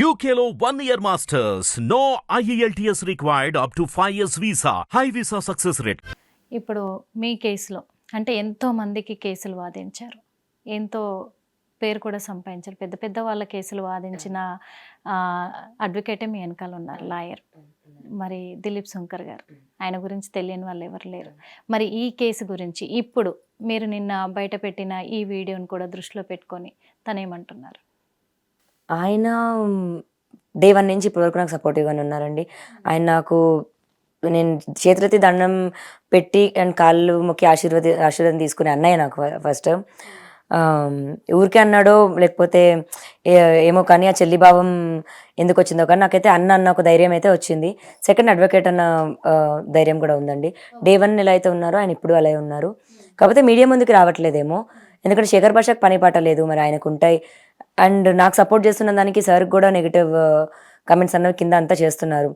యూకేలో one year masters no E IELTS required up to 5 years visa. High visa success rate. ఇప్పుడు మీ కేసులో అంటే ఎంతో మందికి కేసులు వాదించారు. ఎంతో పేరు కూడా సంపాదించారు. పెద్ద పెద్ద వాళ్ళ కేసులు వాదించిన అడ్వకేటే మీ వెనకాల ఉన్నారు లాయర్ మరి దిలీప్ శంకర్ గారు. ఆయన గురించి తెలియని వాళ్ళు ఎవరు లేరు. మరి ఈ కేసు గురించి ఇప్పుడు మీరు నిన్న బయట పెట్టిన ఈ వీడియోని కూడా దృష్టిలో పెట్టుకొని తనేమంటున్నారు? ఆయన డే వన్ నుంచి ఇప్పటివరకు నాకు సపోర్టివ్గానే ఉన్నారండి. ఆయన నాకు నేను చేతులెత్తి దండం పెట్టి అండ్ కాళ్ళు మొక్కి ఆశీర్వద ఆశీర్వాదం తీసుకునే అన్నయ్య నాకు ఫస్ట్ ఊరికే అన్నాడో లేకపోతే ఏమో కానీ ఆ చెల్లి భావం ఎందుకు వచ్చిందో కానీ నాకైతే అన్న అన్న ఒక ధైర్యం అయితే వచ్చింది. సెకండ్ అడ్వకేట్ అన్న ధైర్యం కూడా ఉందండి. డే వన్ ఎలా అయితే ఉన్నారో ఆయన ఇప్పుడు అలాగే ఉన్నారు. కాకపోతే మీడియా ముందుకు రావట్లేదేమో. ఎందుకంటే శేఖర్ భాషకు పని పాట లేదు మరి ఆయనకు ఉంటాయి. అండ్ నాకు సపోర్ట్ చేస్తున్న దానికి సార్ కూడా నెగిటివ్ కమెంట్స్ uh, అన్నవి కింద అంతా చేస్తున్నారు.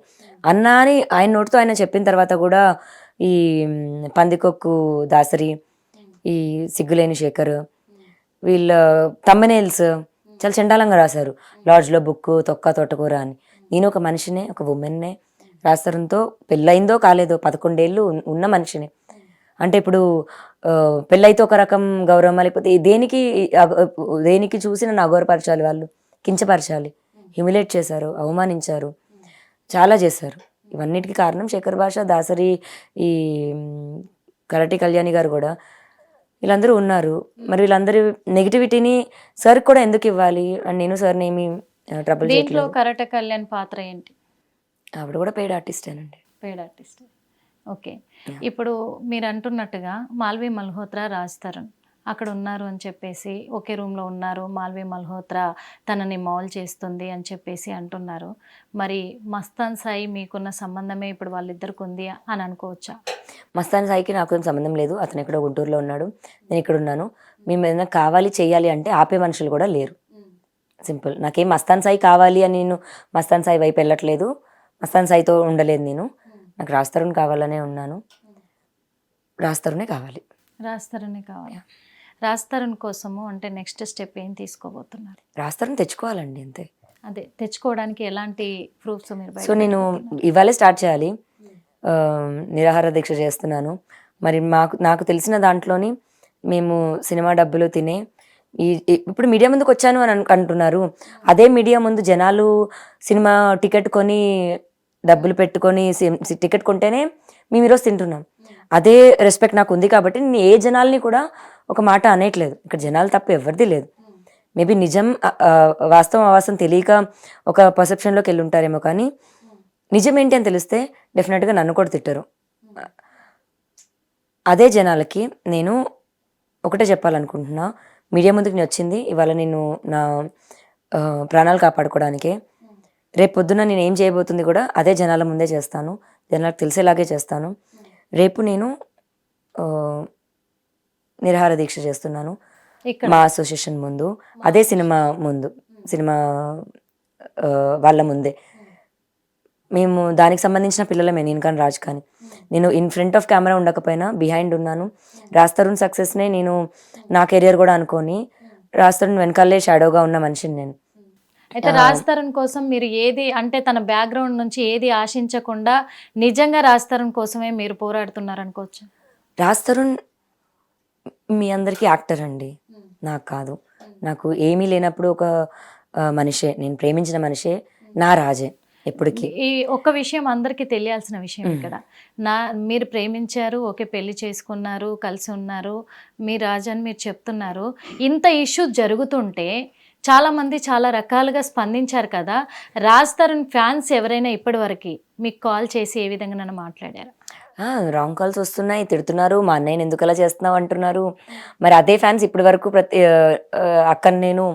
అన్న అని ఆయన నోటితో ఆయన చెప్పిన తర్వాత కూడా ఈ పందికొక్కు దాసరి ఈ సిగ్గులేని శేఖర్ వీళ్ళ తమ్మనేల్స్ చాలా చండాలంగా రాశారు. లాడ్జ్లో బుక్ తొక్క తోటకూర అని. నేను ఒక మనిషినే ఒక ఉమెన్నే రాస్తారంతో పెళ్ళయిందో కాలేదో పదకొండేళ్ళు ఉన్న మనిషిని. అంటే ఇప్పుడు పెళ్ళైతే ఒక రకం గౌరవం లేకపోతే దేనికి దేనికి చూసి నన్ను అగౌరపరచాలి వాళ్ళు కించపరచాలి. హ్యూమిలేట్ చేశారు అవమానించారు చాలా చేశారు. ఇవన్నిటికీ కారణం శేఖర్ భాష దాసరి ఈ కరటి కళ్యాణి గారు కూడా. వీళ్ళందరూ ఉన్నారు. మరి వీళ్ళందరి నెగిటివిటీని సార్ కూడా ఎందుకు ఇవ్వాలి? అండ్ నేను సార్ని ఏమి ట్రబుల్ కరట కళ్యాణ్ పాత్ర ఏంటి? ఆవిడ కూడా పెయిడ్ ఆర్టిస్టేనండి. Paid artist. ఓకే. ఇప్పుడు మీరు అంటున్నట్టుగా మాల్వి మల్హోత్రా రాజ్ తరుణ్ అక్కడ ఉన్నారు అని చెప్పేసి ఒకే రూమ్లో ఉన్నారు మాల్వి మల్హోత్రా తనని మౌల్ చేస్తుంది అని చెప్పేసి అంటున్నారు. మరి మస్తాన్ సాయి మీకున్న సంబంధమే ఇప్పుడు వాళ్ళిద్దరికి ఉంది అని అనుకోవచ్చా? మస్తాన్ సాయికి నాకు సంబంధం లేదు. అతను ఎక్కడో గుంటూరులో ఉన్నాడు. నేను ఇక్కడ ఉన్నాను. మేము ఏదైనా కావాలి చేయాలి అంటే ఆపే మనుషులు కూడా లేరు. సింపుల్. నాకేం మస్తాన్ సాయి కావాలి అని నేను మస్తాన్ సాయి వైపు వెళ్ళట్లేదు. మస్తాన్ సాయితో ఉండలేదు నేను. నాకు రాస్తరుణ్ కావాలనే ఉన్నాను. రాస్తరునే కావాలి. రాజ్ తరుణే కావాలి. రాజ్ తరుణ్ కోసము అంటే నెక్స్ట్ స్టెప్ ఏం తీసుకోబోతున్నారు? రాస్తరుణ్ తెచ్చుకోవాలండి అంతే. అదే తెచ్చుకోవడానికి ఎలాంటి ప్రూఫ్స్ మీరు సో నేను? ఇవాళే స్టార్ట్ చేయాలి. నిరాహార దీక్ష చేస్తున్నాను. మరి మాకు నాకు తెలిసిన దాంట్లోని మేము సినిమా డబ్బులు తినే ఈ ఇప్పుడు మీడియా ముందుకు వచ్చాను అని అను- అంటున్నారు. అదే మీడియా ముందు జనాలు సినిమా టికెట్ కొని డబ్బులు పెట్టుకొని టికెట్ కొంటేనే మేము ఈరోజు తింటున్నాం. అదే రెస్పెక్ట్ నాకు ఉంది కాబట్టి నేను ఏ జనాల్ని కూడా ఒక మాట అనేయట్లేదు. ఇక్కడ జనాలు తప్ప ఎవరిది లేదు. మేబీ నిజం వాస్తవం అవాస్తవం తెలియక ఒక పర్సెప్షన్లోకి వెళ్ళి ఉంటారేమో కానీ నిజం ఏంటి అని తెలిస్తే డెఫినెట్గా నన్ను కూడా తిట్టరు. అదే జనాలకి నేను ఒకటే చెప్పాలనుకుంటున్నా. మీడియా ముందుకు నేను వచ్చింది. ఇవాళ నేను నా ప్రాణాలు కాపాడుకోవడానికే రేపు పొద్దున నేను ఏం చేయబోతుంది కూడా అదే జనాల ముందే చేస్తాను. జనాలకు తెలిసేలాగే చేస్తాను. రేపు నేను నిరాహార దీక్ష చేస్తున్నాను. మా అసోసియేషన్ ముందు. అదే సినిమా ముందు. సినిమా వాళ్ళ ముందే. మేము దానికి సంబంధించిన పిల్లలమే నేను కానీ రాజ్ కానీ. నేను ఇన్ ఫ్రంట్ ఆఫ్ కెమెరా ఉండకపోయినా బిహైండ్ ఉన్నాను. రాస్తరుణ్ సక్సెస్నే నేను నా కెరియర్ కూడా అనుకొని రాస్తరుణ్ వెనకాలే షాడోగా ఉన్న మనిషిని నేను. అయితే రాజ్ తరుణ్ కోసం మీరు ఏది అంటే తన బ్యాక్గ్రౌండ్ నుంచి ఏది ఆశించకుండా నిజంగా రాజ్ తరుణ్ కోసమే మీరు పోరాడుతున్నారు అనుకోవచ్చు? రాజ్ తరుణ్ మీ అందరికీ యాక్టర్ అండి. నాకు కాదు. నాకు ఏమీ లేనప్పుడు ఒక మనిషే. నేను ప్రేమించిన మనిషే. నా రాజే ఎప్పటికీ. ఈ ఒక్క విషయం అందరికీ తెలియాల్సిన విషయం ఇక్కడ. నా మీరు ప్రేమించారు ఓకే పెళ్ళి చేసుకున్నారు కలిసి ఉన్నారు మీ రాజు అని మీరు చెప్తున్నారు. ఇంత ఇష్యూ జరుగుతుంటే చాలామంది చాలా రకాలుగా స్పందించారు కదా. రాజ్ తరుణ్ ఫ్యాన్స్ ఎవరైనా ఇప్పటివరకు మీకు కాల్ చేసి ఏ విధంగా నన్ను మాట్లాడారు? రాంగ్ కాల్స్ వస్తున్నాయి తిడుతున్నారు మా అన్నయ్యని ఎందుకు అలా చేస్తున్నావు? అంటున్నారు. మరి అదే ఫ్యాన్స్ ఇప్పటి వరకు ప్రతి అక్కని నేను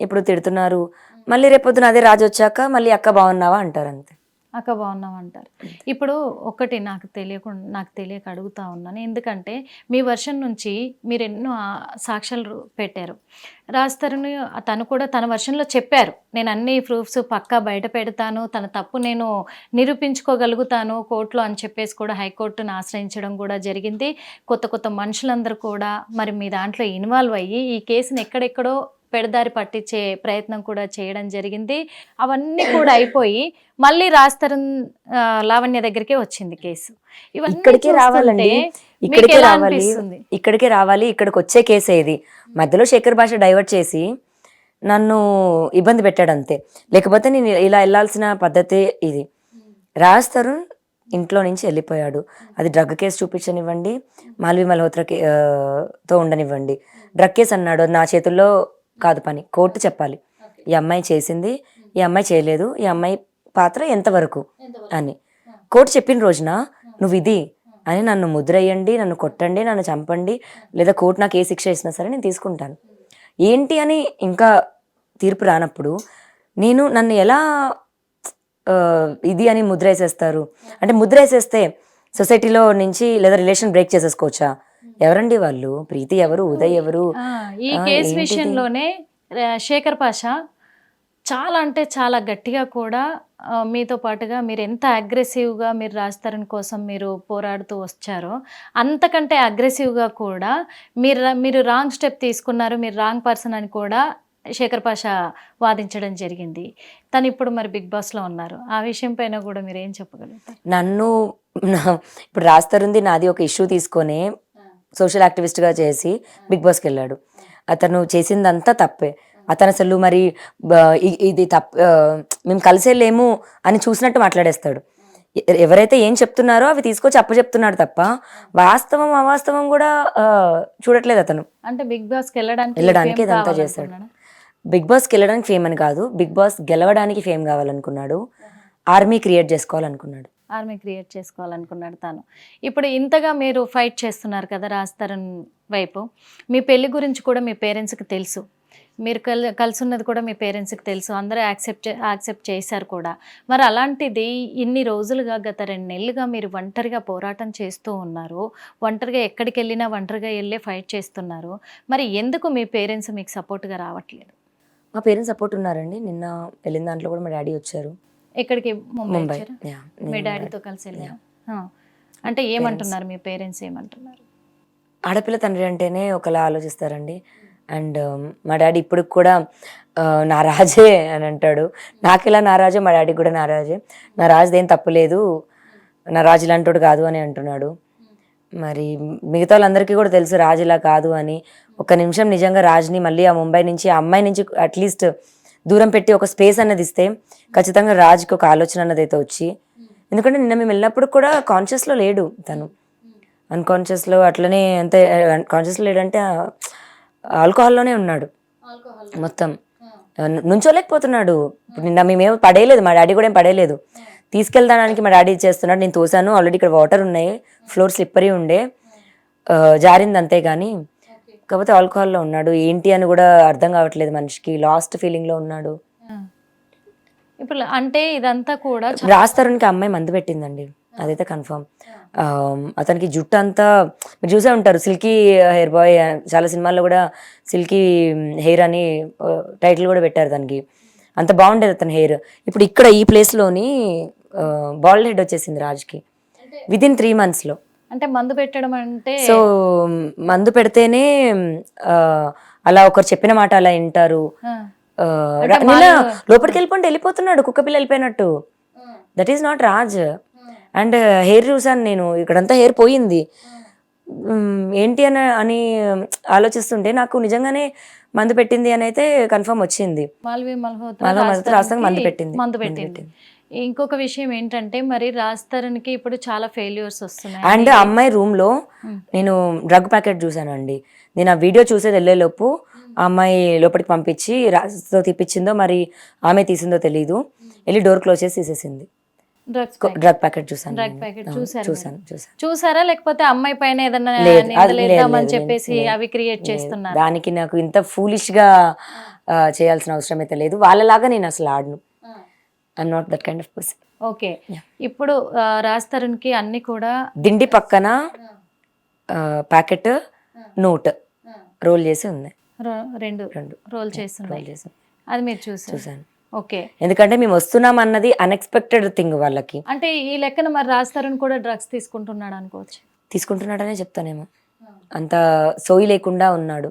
ఇప్పుడు తిడుతున్నారు. మళ్ళీ రేపొద్దున అదే రాజు వచ్చాక మళ్ళీ అక్క బాగున్నావా? అంటారు అంతే. అక్క బాగున్నాం అంటారు ఇప్పుడు ఒకటి నాకు తెలియకుండా నాకు తెలియక అడుగుతా ఉన్నాను. ఎందుకంటే మీ వర్షన్ నుంచి మీరు ఎన్నో సాక్ష్యాలు పెట్టారు. రాస్తారని తను కూడా తన వర్షన్లో చెప్పారు. నేను అన్ని ప్రూఫ్స్ పక్కా బయట పెడతాను. తన తప్పు నేను నిరూపించుకోగలుగుతాను కోర్టులో అని చెప్పేసి కూడా హైకోర్టును ఆశ్రయించడం కూడా జరిగింది. కొత్త కొత్త మనుషులందరూ కూడా మరి మీ దాంట్లో ఇన్వాల్వ్ అయ్యి ఈ కేసుని ఎక్కడెక్కడో పెడదారి పట్టించే ప్రయత్నం కూడా చేయడం జరిగింది. అవన్నీ కూడా అయిపోయి మళ్ళీ రాస్తారన్ ఆ, లావణ్య దగ్గరికే వచ్చింది కేసు. ఇక్కడికే రావాలండి. ఇక్కడికే రావాలి? ఇక్కడికే రావాలి. ఇక్కడికి వచ్చే కేసే ఇది. మధ్యలో శేఖర్ భాష డైవర్ట్ చేసి నన్ను ఇబ్బంది పెట్టాడు అంతే లేకపోతే నేను ఇలా వెళ్ళాల్సిన పద్ధతి ఇది. రాజ్ తరుణ్ ఇంట్లో నుంచి వెళ్ళిపోయాడు. అది డ్రగ్ కేసు చూపించనివ్వండి. మాల్వి మల్హోత్రా తో ఉండనివ్వండి. డ్రగ్ కేసు అన్నాడు. నా చేతుల్లో కాదు పని. కోర్టు చెప్పాలి. ఈ అమ్మాయి చేసింది ఈ అమ్మాయి చేయలేదు ఈ అమ్మాయి పాత్ర ఎంతవరకు అని. కోర్టు చెప్పిన రోజున నువ్వు ఇది అని నన్ను ముద్రయ్యండి నన్ను కొట్టండి నన్ను చంపండి లేదా కోర్టు నాకు ఏ శిక్ష ఇచ్చినా సరే నేను తీసుకుంటాను. ఏంటి అని ఇంకా తీర్పు రానప్పుడు నేను నన్ను ఎలా ఇది అని ముద్ర వేసేస్తారు అంటే ముద్ర వేసేస్తే సొసైటీలో నుంచి లేదా రిలేషన్ బ్రేక్ చేసేసుకోవచ్చా? ఎవరండి వాళ్ళు? ప్రీతి ఎవరు? ఉదయ్ ఎవరు? ఈ కేసు? విషయంలోనే శేఖర్ పాషా చాలా అంటే చాలా గట్టిగా కూడా మీతో పాటుగా మీరు ఎంత అగ్రెసివ్గా మీరు రాజధాని కోసం మీరు పోరాడుతూ వచ్చారో అంతకంటే అగ్రెసివ్గా కూడా మీరు మీరు రాంగ్ స్టెప్ తీసుకున్నారు మీరు రాంగ్ పర్సన్ అని కూడా శేఖర్ పాషా వాదించడం జరిగింది. తను ఇప్పుడు మరి బిగ్ బాస్లో ఉన్నారు. ఆ విషయం పైన కూడా మీరు ఏం చెప్పగలుగుతారు? నన్ను ఇప్పుడు రాస్తారుంది నాది ఒక ఇష్యూ తీసుకొని సోషల్ యాక్టివిస్ట్గా చేసి బిగ్ బాస్కి వెళ్ళాడు. అతను చేసిందంతా తప్పే. అతను అసలు మరి ఇది తప్ప మేము కలిసే లేము అని చూసినట్టు మాట్లాడేస్తాడు. ఎవరైతే ఏం చెప్తున్నారో అవి తీసుకొచ్చి అప్పు చెప్తున్నాడు తప్ప వాస్తవం అవాస్తవం కూడా చూడట్లేదు అతను. అంటే బిగ్ బాస్కి వెళ్ళడానికి వెళ్ళడానికి ఇదంతా చేశాడు? బిగ్ బాస్కి వెళ్ళడానికి ఫేమ్ అని కాదు బిగ్ బాస్ గెలవడానికి ఫేమ్ కావాలనుకున్నాడు. ఆర్మీ క్రియేట్ చేసుకోవాలనుకున్నాడు. ఆర్మీ క్రియేట్ చేసుకోవాలనుకున్నాడు తాను. ఇప్పుడు ఇంతగా మీరు ఫైట్ చేస్తున్నారు కదా రాజ్తరుణ్ వైపు మీ పెళ్ళి గురించి కూడా మీ పేరెంట్స్కి తెలుసు. మీరు కల్ కలిసి ఉన్నది కూడా మీ పేరెంట్స్కి తెలుసు. అందరూ యాక్సెప్ట్ యాక్సెప్ట్ చేశారు కూడా. మరి అలాంటిది ఇన్ని రోజులుగా గత రెండు నెలలుగా మీరు ఒంటరిగా పోరాటం చేస్తూ ఉన్నారు. ఒంటరిగా ఎక్కడికి వెళ్ళినా ఒంటరిగా వెళ్ళే ఫైట్ చేస్తున్నారు. మరి ఎందుకు మీ పేరెంట్స్ మీకు సపోర్ట్గా రావట్లేదు? మా పేరెంట్స్ సపోర్ట్ ఉన్నారండి. నిన్న వెళ్ళిన దాంట్లో కూడా మా డాడీ వచ్చారు. ఎక్కడికి? ముంబై మీ డాడీతో కలిసి వెళ్ళారు? అంటే ఏమంటున్నారు మీ పేరెంట్స్ ఏమంటున్నారు? ఆడపిల్ల తండ్రి అంటేనే ఒకలా ఆలోచిస్తారండి. అండ్ మా డాడీ ఇప్పుడు కూడా నా రాజే అని అంటాడు. నాకు ఇలా నా రాజే మా డాడీకి కూడా నా రాజే. నా రాజుది తప్పులేదు నా రాజు ఇలాంటోడు కాదు అని అంటున్నాడు. మరి మిగతా వాళ్ళందరికీ కూడా తెలుసు రాజు ఇలా కాదు అని. ఒక నిమిషం నిజంగా రాజుని మళ్ళీ ఆ ముంబై నుంచి ఆ అమ్మాయి నుంచి అట్లీస్ట్ దూరం పెట్టి ఒక స్పేస్ అన్నది ఇస్తే ఖచ్చితంగా రాజుకి ఒక ఆలోచన అన్నది అయితే వచ్చి. ఎందుకంటే నిన్న మేము వెళ్ళినప్పుడు కూడా కాన్షియస్లో లేడు తను. అన్కాన్షియస్లో అట్లనే అంతే కాన్షియస్ లేడంటే ఆల్కహాల్లోనే ఉన్నాడు. మొత్తం. నుంచోలేకపోతున్నాడు. నిన్న మేమేం పడేయలేదు మా డాడీ కూడా ఏం పడేయలేదు. తీసుకెళ్తాడానికి మా డాడీ చేస్తున్నాడు నేను తోసాను ఆల్రెడీ ఇక్కడ వాటర్ ఉన్నాయి ఫ్లోర్ స్లిప్పరీ ఉండే. జారింది అంతే కానీ కాకపోతే ఆల్కహాల్లో ఉన్నాడు. ఏంటి అని కూడా అర్థం కావట్లేదు మనిషికి. లాస్ట్ ఫీలింగ్లో ఉన్నాడు. ఇప్పుడు అంటే ఇదంతా కూడా చ- రాస్తారునికి అమ్మాయి మందు పెట్టిందండి. అదైతే కన్ఫర్మ్. అతనికి జుట్టు అంతా మీరు చూసే ఉంటారు. సిల్కీ హెయిర్ బాయ్ చాలా సినిమాల్లో కూడా సిల్కీ హెయిర్ అని టైటిల్ కూడా పెట్టారు దానికి అంత బాగుండేది అతని హెయిర్. ఇప్పుడు ఇక్కడ ఈ ప్లేస్లోని బాల్డ్ హెడ్ వచ్చేసింది రాజ్కి. విత్ ఇన్ త్రీ మంత్స్లో. అంటే మందు పెట్టడం అంటే సో మందు పెడితేనే అలా ఒకరు చెప్పిన మాట అలా వింటారు. లోపలికి వెళ్ళిపోండి వెళ్ళిపోతున్నాడు కుక్క పిల్ల వెళ్ళిపోయినట్టు. That is not Raj and hair చూసాను నేను ఇక్కడంతా హెయిర్ పోయింది. ఏంటి అని అని ఆలోచిస్తుంటే నాకు నిజంగానే మందు పెట్టింది అని అయితే కన్ఫర్మ్ వచ్చింది. రాస్తానికి మందు పెట్టింది. మందు పెట్టింది. ఇంకొక విషయం ఏంటంటే మరి రాజ్తరుణ్కి ఇప్పుడు చాలా ఫెయిల్యూర్స్ వస్తున్నాయి. అండ్ అమ్మాయి రూమ్లో నేను డ్రగ్ ప్యాకెట్ చూసానండి. నేను ఆ వీడియో చూసేది వెళ్ళేలోపు ఆ అమ్మాయి లోపలికి పంపించి రాజుతో తీపిచ్చిందో మరి ఆమె తీసిందో తెలియదు వెళ్ళి డోర్ క్లోజ్ చేసి తీసేసింది. డ్రగ్ ప్యాకెట్ చూసాను డ్రగ్. ప్యాకెట్ చూసారు చూసాను. చూసాను చూసారా? లేకపోతే అమ్మాయి పైన ఏదన్నా చెప్పేసి. అవి క్రియేట్ చేస్తున్నారు. దానికి నాకు ఇంత ఫూలిష్గా చేయాల్సిన అవసరం అయితే లేదు. వాళ్ళలాగా నేను అసలు ఆడను. I'm not that kind of person okay. ఇప్పుడు రాజ్ తరుణ్కి అన్ని కూడా దిండి పక్కన ప్యాకెట్ నోట్ రోల్ చేసి ఉంది రెండు రెండు. రోల్ చేస్తున్నాయి రోల్ చేసి అది మీరు చూసారు. చూసాను. ఓకే. ఎందుకంటే మేము వస్తున్నాం అన్నది అన్ఎక్స్పెక్టెడ్ థింగ్ వాళ్ళకి. అంటే ఈ లెక్కన మరి రాజ్ తరుణ్ కూడా డ్రగ్స్ తీసుకుంటున్నాడు అనుకోవచ్చు. తీసుకుంటున్నాడనే చెప్తానేమో. అంత సోయి లేకుండా ఉన్నాడు.